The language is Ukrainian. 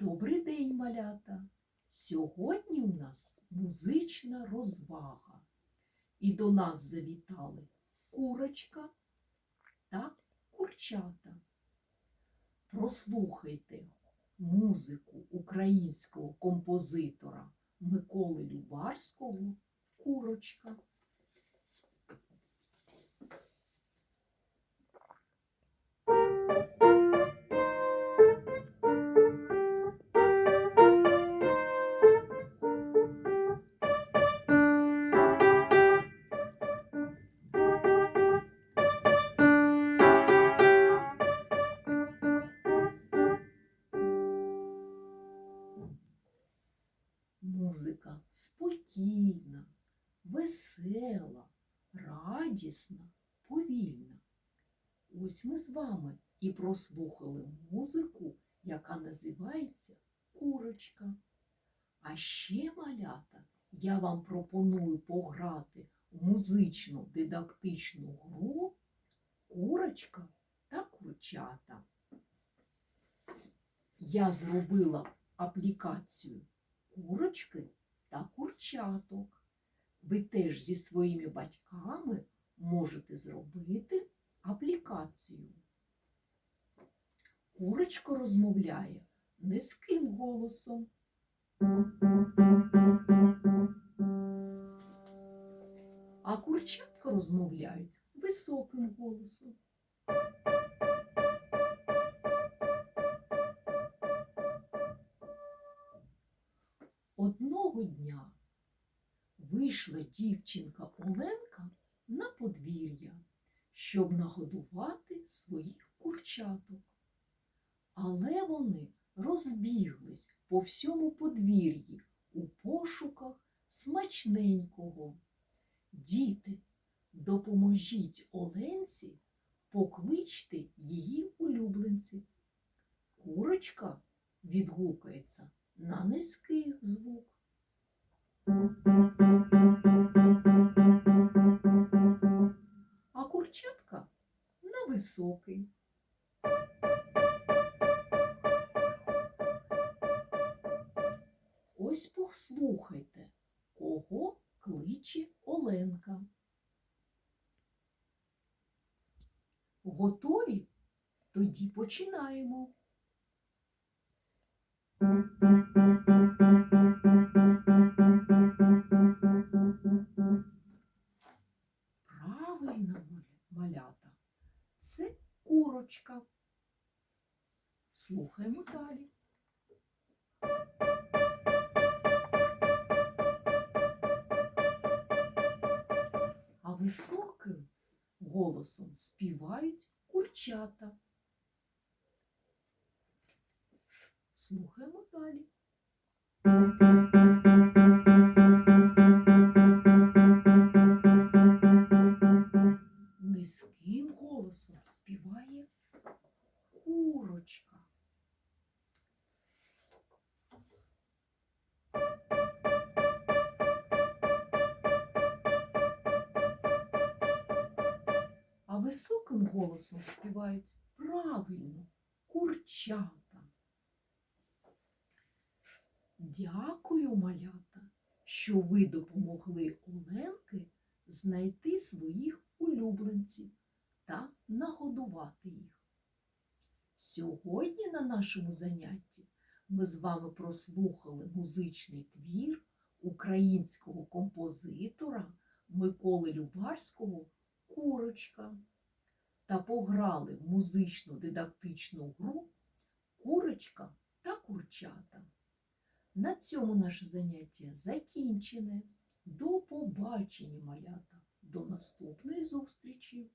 Добрий день, малята! Сьогодні у нас музична розвага. І до нас завітали курочка та курчата. Прослухайте музику українського композитора Миколи Любарського Курочка. Музика спокійна, весела, радісна, повільна. Ось ми з вами і прослухали музику, яка називається Курочка. А ще, малята, я вам пропоную пограти в музичну дидактичну гру Курочка та курчата. Я зробила аплікацію курочки та курчаток. Ви теж зі своїми батьками можете зробити аплікацію. Курочка розмовляє низьким голосом. А курчатка розмовляють високим голосом. Одного дня вийшла дівчинка Оленка на подвір'я, щоб нагодувати своїх курчаток. Але вони розбіглись по всьому подвір'ї у пошуках смачненького. Діти, допоможіть Оленці, покличте її улюбленців. Курочка відгукається на низький високий. Ось послухайте, кого кличе Оленка. Готові? Тоді починаємо. Правильно, це курочка. Слухаємо далі. А високим голосом співають курчата. Слухаємо далі. Курочка. А високим голосом співають правильно курчата. Дякую, малята, що ви допомогли Оленки знайти своїх улюбленців та нагодувати їх. Сьогодні на нашому занятті ми з вами прослухали музичний твір українського композитора Миколи Любарського Курочка та пограли в музичну дидактичну гру Курочка та курчата. На цьому наше заняття закінчене. До побачення, малята, до наступної зустрічі!